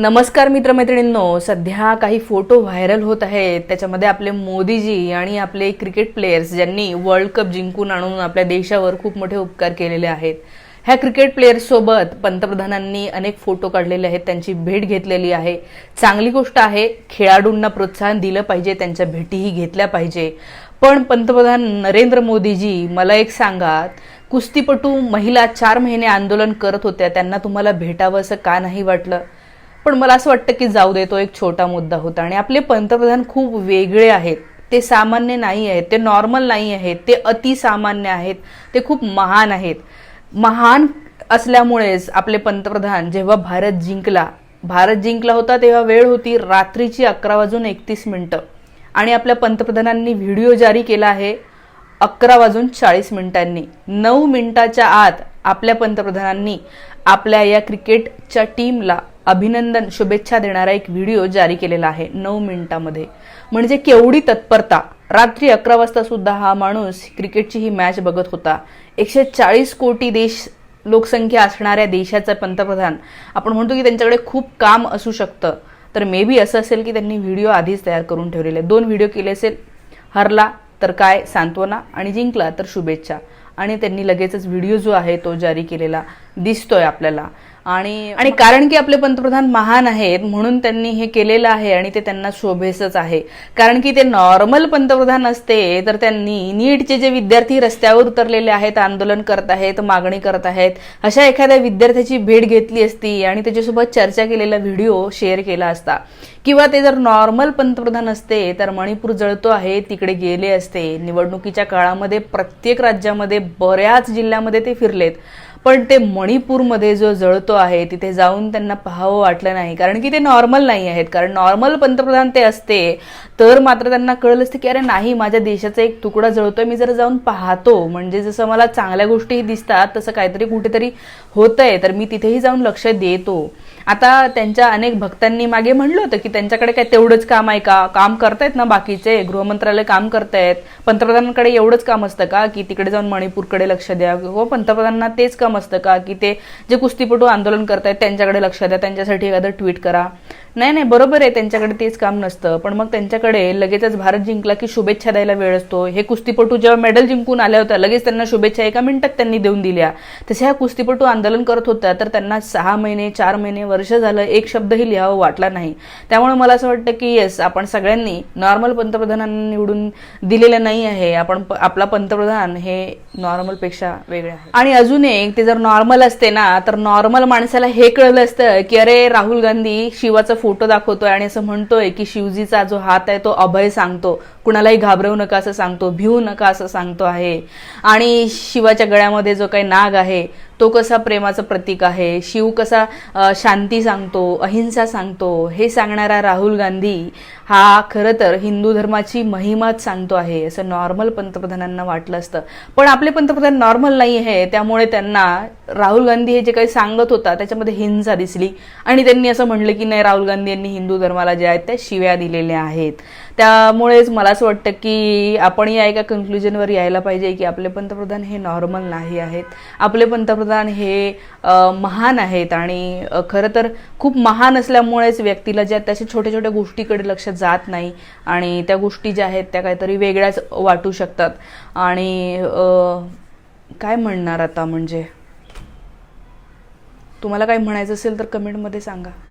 नमस्कार मित्रमैत्रिणींनो सध्या काही फोटो व्हायरल होत आहेत. त्याच्यामध्ये आपले मोदीजी आणि आपले क्रिकेट प्लेयर्स ज्यांनी वर्ल्ड कप जिंकून आणून आपल्या देशावर खूप मोठे उपकार केलेले आहेत. ह्या क्रिकेट प्लेयर्ससोबत पंतप्रधानांनी अनेक फोटो काढलेले आहेत. त्यांची भेट घेतलेली आहे. चांगली गोष्ट आहे खेळाडूंना प्रोत्साहन दिलं पाहिजे त्यांच्या भेटीही घेतल्या पाहिजे. पण पंतप्रधान नरेंद्र मोदीजी मला एक सांगा कुस्तीपटू महिला चार महिने आंदोलन करत होत्या त्यांना तुम्हाला भेटावं असं का नाही वाटलं? पण मला असं वाटतं की जाऊ दे तो एक छोटा मुद्दा होता. आणि आपले पंतप्रधान खूप वेगळे आहेत. ते सामान्य नाही आहेत ते नॉर्मल नाही आहेत ते अतिसामान्य आहेत ते खूप महान आहेत. महान असल्यामुळेच आपले पंतप्रधान जेव्हा भारत जिंकला भारत जिंकला होता तेव्हा वेळ होती रात्रीची अकरा वाजून एकतीस मिनिटं. आणि आपल्या पंतप्रधानांनी व्हिडिओ जारी केला आहे अकरा वाजून चाळीस मिनिटांनी. नऊ मिनिटाच्या आत आपल्या पंतप्रधानांनी आपल्या या क्रिकेटच्या टीमला अभिनंदन शुभेच्छा देणारा एक व्हिडिओ जारी केलेला आहे नऊ मिनिटामध्ये. म्हणजे केवढी तत्परता. रात्री अकरा वाजता सुद्धा हा माणूस क्रिकेटची ही मॅच बघत होता. एकशे चाळीस कोटी देश लोकसंख्या असणाऱ्या देशाचा पंतप्रधान. आपण म्हणतो की त्यांच्याकडे खूप काम असू शकतं. तर मे बी असं असेल की त्यांनी व्हिडिओ आधीच तयार करून ठेवलेले दोन व्हिडिओ केले असेल. हरला तर काय सांत्वना आणि जिंकला तर शुभेच्छा. आणि त्यांनी लगेचच व्हिडिओ जो आहे तो जारी केलेला दिसतोय आपल्याला. आणि आणि कारण की आपले पंतप्रधान महान आहेत म्हणून त्यांनी हे केलेलं आहे आणि ते त्यांना शोभेसच आहे. कारण की ते नॉर्मल पंतप्रधान असते तर त्यांनी नीटचे जे विद्यार्थी रस्त्यावर उतरलेले आहेत आंदोलन करत आहेत मागणी करत आहेत अशा एखाद्या विद्यार्थ्याची भेट घेतली असती आणि त्याच्यासोबत चर्चा केलेला व्हिडिओ शेअर केला असता. किंवा ते जर नॉर्मल पंतप्रधान असते तर मणिपूर जळतो आहे तिकडे गेले असते. निवडणुकीच्या काळामध्ये प्रत्येक राज्यामध्ये बऱ्याच जिल्ह्यामध्ये ते फिरलेत. पण ते मणिपूरमध्ये जो जळतो आहे तिथे जाऊन त्यांना पाहावं वाटलं नाही. कारण की ते नॉर्मल नाही आहेत. कारण नॉर्मल पंतप्रधान ते असते तर मात्र त्यांना कळलं असतं की अरे नाही माझ्या देशाचा एक तुकडा जळतोय मी जर जाऊन पाहतो. म्हणजे जसं मला चांगल्या गोष्टीही दिसतात तसं काहीतरी कुठेतरी होतंय तर मी तिथेही जाऊन लक्ष देतो. आता त्यांच्या अनेक भक्तांनी मागे म्हणलं होतं की त्यांच्याकडे काय तेवढंच काम आहे का? काम करतायत ना बाकीचे? गृहमंत्रालय काम करतायत. पंतप्रधानांकडे एवढंच काम असतं का? की तिकडे जाऊन मणिपूरकडे लक्ष द्या. किंवा पंतप्रधानांना तेच काम असतं का? की ते जे कुस्तीपटू आंदोलन करतायत त्यांच्याकडे लक्ष द्या. त्यांच्यासाठी एखादं ट्विट करा. नाही नाही बरोबर आहे त्यांच्याकडे तेच काम नसतं. पण मग त्यांच्याकडे लगेचच भारत जिंकला की शुभेच्छा द्यायला वेळ असतो. हे कुस्तीपटू जेव्हा मेडल जिंकून आल्या होत्या लगेच त्यांना शुभेच्छा एका मिनिटात त्यांनी देऊन दिल्या. तसे ह्या कुस्तीपटू आंदोलन करत होत्या तर त्यांना सहा महिने चार महिने वर्ष झालं एक शब्दही लिहावं वाटला नाही. त्यामुळे मला असं वाटतं की येस आपण सगळ्यांनी नॉर्मल पंतप्रधानांना निवडून दिलेलं नाही आहे. आपण आपला पंतप्रधान हे नॉर्मलपेक्षा वेगळे आहे आणि अजून एक ते जर नॉर्मल असते ना तर नॉर्मल माणसाला हे कळलं असतं की अरे राहुल गांधी शिवाचं फोटो दाखवतोय आणि असं म्हणतोय की शिवजीचा जो हात आहे तो अभय सांगतो. कुणालाही घाबरवू नका असं सांगतो भिवू नका असं सांगतो आहे. आणि शिवाच्या गळ्यामध्ये जो काही नाग आहे तो कसा प्रेमाचं प्रतीक आहे? शिव कसा शांती सांगतो अहिंसा सांगतो? हे सांगणारा राहुल गांधी हा खरं तर हिंदू धर्माची महिमाच सांगतो आहे असं नॉर्मल पंतप्रधानांना वाटलं असतं. पण आपले पंतप्रधान नॉर्मल नाही आहे त्यामुळे त्यांना राहुल गांधी हे जे काही सांगत होता त्याच्यामध्ये हिंसा दिसली. आणि त्यांनी असं म्हणलं की नाही राहुल गांधी यांनी हिंदू धर्माला ज्या आहेत त्या शिव्या दिलेल्या आहेत. त्यामुळेच मला असं वाटतं की आपण या एका कन्क्लुजनवर यायला पाहिजे की आपले पंतप्रधान हे नॉर्मल नाही आहेत. आपले पंतप्रधान हे महान आहेत आणि खरं तर खूप महान असल्यामुळेच व्यक्तीला ज्या त्याच्या छोट्या छोट्या गोष्टीकडे लक्ष जात नाही आणि त्या गोष्टी ज्या आहेत त्या काहीतरी वेगळ्याच वाटू शकतात. आणि काय म्हणणार आता म्हणजे? तुम्हाला काय म्हणायचं असेल तर कमेंटमध्ये सांगा.